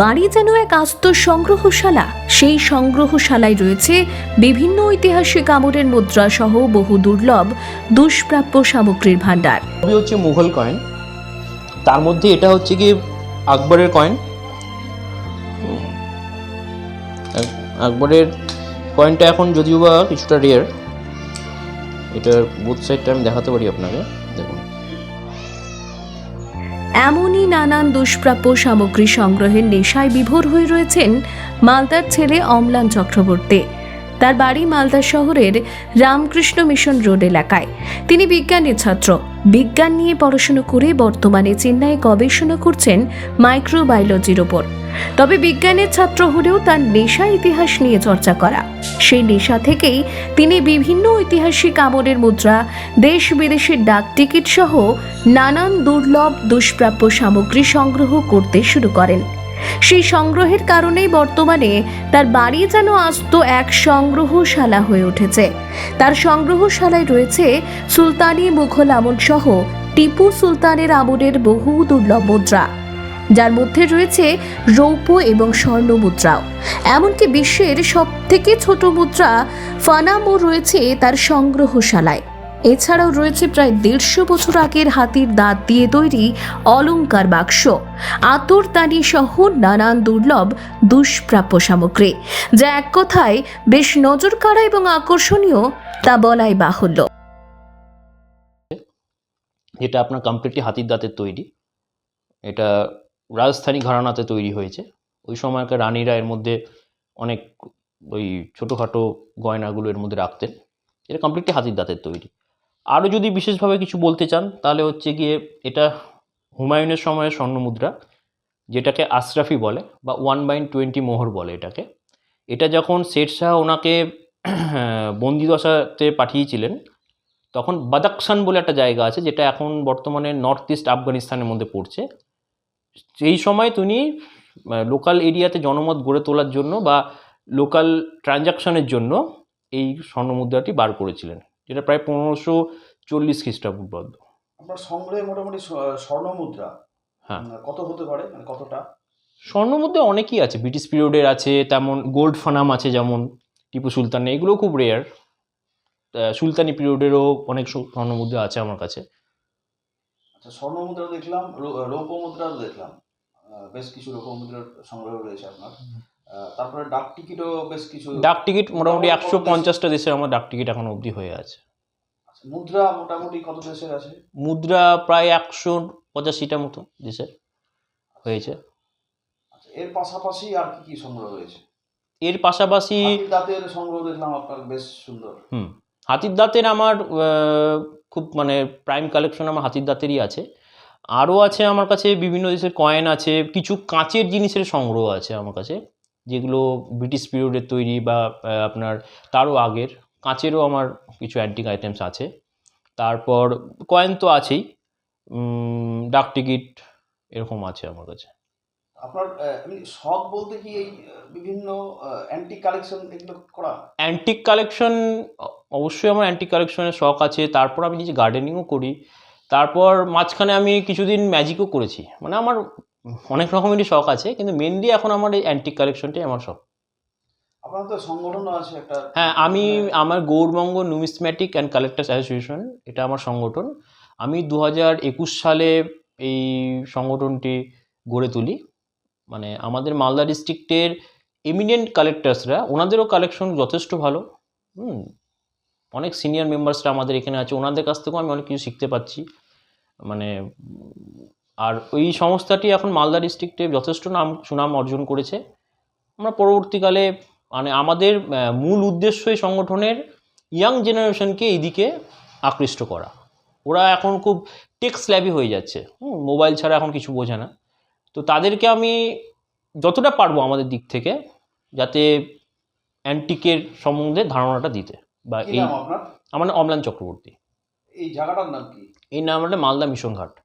বাড়ি যেন এক আস্ত সংগ্রহশালা। সেই সংগ্রহশালায় রয়েছে বিভিন্ন ঐতিহাসিক আমলের মুদ্রা সহ বহু দুর্লভ, দুষ্প্রাপ্য সামগ্রীর ভাণ্ডার। হচ্ছে মুঘল কয়েন। তার মধ্যে এটা হচ্ছে কি আকবরের কয়েন। আকবরের কয়েনটা এখন যদিও বা কিছুটা রেয়ার এটার বুথ সাইডটা আমি দেখাতে পারি আপনাকে। এমনই নানান দুষ্প্রাপ্য সামগ্রী সংগ্রহের নেশায় বিভোর হয়ে রয়েছেন মালদার ছেলে অম্লান চক্রবর্তী। তার বাড়ি মালদা শহরের রামকৃষ্ণ মিশন রোড এলাকায়। তিনি বিজ্ঞানের ছাত্র। বিজ্ঞান নিয়ে পড়াশোনা করে বর্তমানে চেন্নাইয়ে গবেষণা করছেন মাইক্রোবায়োলজির ওপর। তবে বিজ্ঞানের ছাত্র হলেও তার নেশা ইতিহাস নিয়ে চর্চা করা। সেই নেশা থেকেই তিনি বিভিন্ন ঐতিহাসিক আমলের মুদ্রা, দেশ বিদেশের ডাক টিকিট সহ নানান দুর্লভ, দুষ্প্রাপ্য সামগ্রী সংগ্রহ করতে শুরু করেন। সেই সংগ্রহের কারণেই বর্তমানে তার বাড়ি যেন আস্ত এক সংগ্রহশালা হয়ে উঠেছে। তার সংগ্রহশালায় রয়েছে সুলতানি মুঘল আমল সহ টিপু সুলতানের আমলের বহু দুর্লভ মুদ্রা। যার মধ্যে রয়েছে রৌপ্য এবং স্বর্ণ মুদ্রাও। এমনকি বিশ্বের সব থেকে ছোট মুদ্রা ফানামো রয়েছে তার সংগ্রহশালায়। এছাড়াও রয়েছে প্রায় দেড়শো বছর আগের হাতির দাঁত দিয়ে তৈরি অলংকার বাক্স। আতরদানি সহ নানান দুর্লভ দুষ্প্রাপ্য সামগ্রী, যা এক কথায় বেশ নজর কাড়া এবং আকর্ষণীয় তা বলাই বাহুল্য। যেটা আপনার কমপ্লিটলি হাতির দাঁতের তৈরি। এটা রাজস্থানী ঘরানাতে তৈরি হয়েছে। ওই সময়কার রানীরা এর মধ্যে অনেক ওই ছোটোখাটো গয়নাগুলো এর মধ্যে রাখতেন। এটা কমপ্লিটলি হাতির দাঁতের তৈরি। আরও যদি বিশেষভাবে কিছু বলতে চান, তাহলে হচ্ছে গিয়ে এটা হুমায়ুনের সময়ের স্বর্ণমুদ্রা, যেটাকে আশরাফি বলে বা ওয়ান বাইন টোয়েন্টি মোহর বলে এটাকে। এটা যখন শের শাহ ওনাকে বন্দিদশাতে পাঠিয়েছিলেন, তখন বাদাকসান বলে একটা জায়গা আছে, যেটা এখন বর্তমানে নর্থ ইস্ট আফগানিস্তানের মধ্যে পড়ছে। সেই সময় তিনি লোকাল এরিয়াতে জনমত গড়ে তোলার জন্য বা লোকাল ট্রানজাকশনের জন্য এই স্বর্ণমুদ্রাটি বার করেছিলেন। যেটা প্রায় পনেরোশো চল্লিশ খ্রিস্টাপূর্বাব্দ আপনার সংগ্রহে মোটামুটি স্বর্ণ মুদ্রা হ্যাঁ। কত হতে পারে? মানে কতটা? স্বর্ণমুদ্রা অনেকই আছে ব্রিটিশ পিরিয়ডের আছে তেমন গোল্ড ফানাম আছে যেমন টিপু সুলতান এগুলো খুব রেয়ার সুলতানি পিরিয়ডেরও অনেক স্ব- স্বর্ণমুদ্রা আছে আমার কাছে। আচ্ছা স্বর্ণ মুদ্রা দেখলাম রৌপ্য মুদ্রাও দেখলাম। বেশ কিছু রৌপ্য মুদ্রার সংগ্রহ রয়েছে আপনার। তারপরে ডাক টিকিটও বেশ কিছু ডাক টিকিট মোটামুটি একশো পঞ্চাশটা দেশের আমার ডাক টিকিট এখন অবধি হয়ে আছে। আচ্ছা, মুদ্রা মোটামুটি কত দেশের আছে? মুদ্রা প্রায় একশো পঁচাশিটা মতো দেশের হয়েছে। আচ্ছা এর পাশাপাশি আর কি কি সংগ্রহ রয়েছে এর পাশাপাশি হাতির দাঁতের সংগ্রহ দেখলাম আপনার বেশ সুন্দর। হুম হাতির দাঁতের আমার খুব মানে প্রাইম কালেকশন আমার হাতির দাঁতেরই আছে। আরও আছে আমার কাছে বিভিন্ন দেশের কয়েন আছে কিছু কাঁচের জিনিসের সংগ্রহ আছে আমার কাছে। যেগুলো ব্রিটিশ পিরিয়ডের তৈরি বা আপনার তারও আগের কাঁচেরও আমার কিছু অ্যান্টিক আইটেমস আছে। তারপর কয়েন তো আছেই ডাক টিকিট এরকম আছে আমার কাছে। আপনার শখ বলতে কি এই বিভিন্ন অ্যান্টিক কালেকশন এগুলো করা অ্যান্টিক কালেকশন অবশ্যই আমার অ্যান্টিক কালেকশনের শখ আছে। তারপর আমি নিজে গার্ডেনিংও করি। তারপর মাঝখানে আমি কিছুদিন ম্যাজিকও করেছি। মানে আমার অনেক রকমেরই শখ আছে কিন্তু মেনলি এখন আমার এই অ্যান্টিক কালেকশনটাই আমার শখ। আপনার তো সংগঠনও আছে একটা। হ্যাঁ আমি আমার Gourbanga numismatic and collectors association এটা আমার সংগঠন। আমি দু হাজার একুশ সালে এই সংগঠনটি গড়ে তুলি। মানে আমাদের মালদা ডিস্ট্রিক্টের এমিনেন্ট কালেক্টার্সরা ওনাদেরও কালেকশন যথেষ্ট ভালো। হুম অনেক সিনিয়র মেম্বার্সরা আমাদের এখানে আছে। ওনাদের কাছ থেকেও আমি অনেক কিছু শিখতে পাচ্ছি। মানে আর ওই সংস্থাটি এখন মালদা ডিস্ট্রিক্টে যথেষ্ট নাম সুনাম অর্জন করেছে। আমরা পরবর্তীকালে মানে আমাদের মূল উদ্দেশ্য এই সংগঠনের ইয়াং জেনারেশনকে এইদিকে আকৃষ্ট করা। ওরা এখন খুব টেক স্ল্যাবি হয়ে যাচ্ছে। হুম, মোবাইল ছাড়া এখন কিছু বোঝে না। তো তাদেরকে আমি যতটা পারব আমাদের দিক থেকে যাতে অ্যান্টিকের সম্বন্ধে ধারণাটা দিতে। বা এই আমার অমলান চক্রবর্তী। এই জায়গাটার নাম কি? এই নাম হলো মালদা মিশন ঘাট